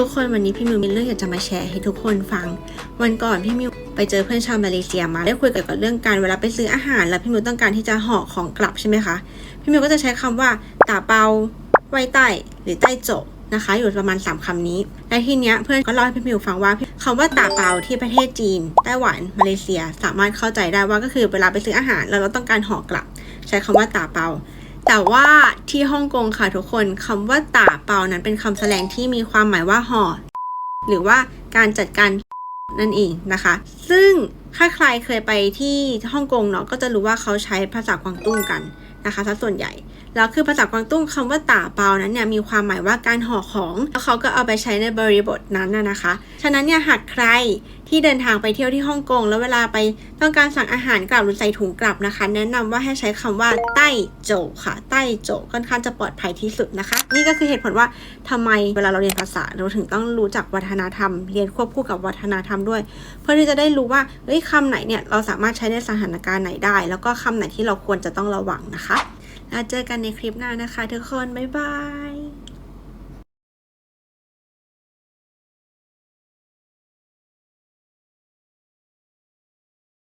ทุกคนวันนี้พี่มิวมีเรื่องอยากจะมาแชร์ให้ทุกคนฟัง วันก่อนพี่มิวไปเจอเพื่อนชาวมาเลเซียมาได้คุยเกี่ยวกับเรื่องการเวลาไปซื้ออาหาร แล้วพี่มิวต้องการที่จะห่อของกลับใช่ไหมคะพี่มิวก็จะใช้คำว่าตาเปาไว้ใต้หรือใต้โจนะคะ อยู่ประมาณ 3คำนี้ และทีเนี้ยเพื่อนก็เล่าให้พี่มิวฟังว่าคำว่าตาเปาที่ประเทศจีนไต้หวันมาเลเซีย สามารถเข้าใจได้ว่าก็คือเวลาไปซื้ออาหารแล้วเราต้องการห่อกลับ ใช้คำว่าตาเปา แต่ว่าที่ฮ่องกงค่ะทุกคนคำว่าตาเปานั้นเป็นคำแสดงที่มีความหมายว่าห่อหรือว่าการจัดการนั่นเองนะคะ ซึ่งถ้าใครเคยไปที่ฮ่องกงเนาะก็จะรู้ว่าเขาใช้ภาษากวางตุ้งกันนะคะซะส่วนใหญ่แล้วคือภาษากวางตุ้งคำว่าตาเปานั้นเนี่ยมีความหมายว่าการห่อของ แล้วเขาก็เอาไปใช้ในบริบทนั้นนะคะ ฉะนั้นเนี่ยหากใคร ที่เดินทางไปเที่ยวที่ฮ่องกงแล้วเวลาไปต้องการสั่งอาหารกลับหรือใส่ถุงกลับนะคะ แนะนำว่าให้ใช้คำว่าใต้โจค่ะ ใต้โจค่อนข้างจะปลอดภัยที่สุดนะคะ นี่ก็คือเหตุผลว่าทำไมเวลาเราเรียนภาษาเราถึงต้องรู้จักวัฒนธรรม เรียนควบคู่กับวัฒนธรรมด้วย เพื่อที่จะได้รู้ว่าเฮ้ยคำไหนเนี่ยเราสามารถใช้ในสถานการณ์ไหนได้ แล้วก็คำไหนที่เราควรจะต้องระวังนะคะแล้วเจอกันในคลิปหน้านะคะ ทุกคนบ๊ายบาย